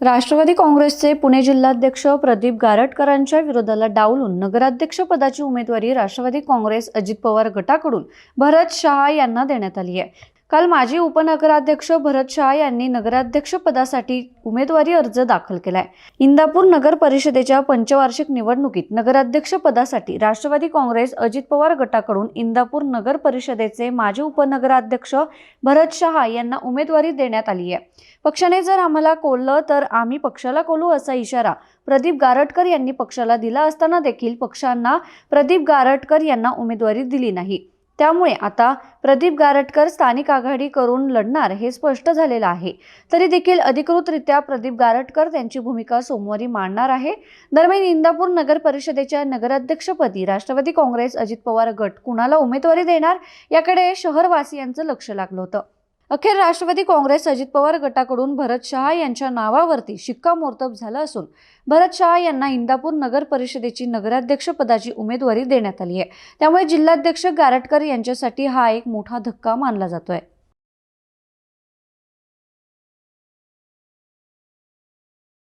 राष्ट्रवादी काँग्रेसचे पुणे जिल्हाध्यक्ष प्रदीप गारटकरांच्या विरोधाला डावलून नगराध्यक्षपदाची उमेदवारी राष्ट्रवादी काँग्रेस अजित पवार गटाकडून भरत शहा यांना देण्यात आली आहे. काल माजी उपनगराध्यक्ष भरत शहा यांनी नगराध्यक्ष पदासाठी उमेदवारी अर्ज दाखल केलाय. इंदापूर नगर परिषदेच्या पंचवार्षिक निवडणुकीत नगराध्यक्ष पदासाठी राष्ट्रवादी काँग्रेस अजित पवार गटाकडून इंदापूर नगर परिषदेचे माजी उपनगराध्यक्ष भरत शहा यांना उमेदवारी देण्यात आली आहे. पक्षाने जर आम्हाला कोललं तर आम्ही पक्षाला कोलू असा इशारा प्रदीप गारटकर यांनी पक्षाला दिला असताना देखील पक्षांना प्रदीप गारटकर यांना उमेदवारी दिली नाही. त्यामुळे आता प्रदीप गारटकर स्थानिक आघाडी करून लढणार हे स्पष्ट झालेलं आहे. तरी देखील अधिकृतरित्या प्रदीप गारटकर त्यांची भूमिका सोमवारी मांडणार आहे. दरम्यान इंदापूर नगर परिषदेच्या नगराध्यक्षपदी राष्ट्रवादी काँग्रेस अजित पवार गट कुणाला उमेदवारी देणार? याकडे शहरवासियांचं लक्ष लागलं होतं. अखेर राष्ट्रवादी काँग्रेस अजित पवार गटाकडून भरत शहा यांच्या नावावरती शिक्कामोर्तब झालं असून भरत शहा यांना इंदापूर नगर परिषदेची नगराध्यक्षपदाची उमेदवारी देण्यात आली आहे. त्यामुळे जिल्हाध्यक्ष गारटकर यांच्यासाठी हा एक मोठा धक्का मानला जातोय.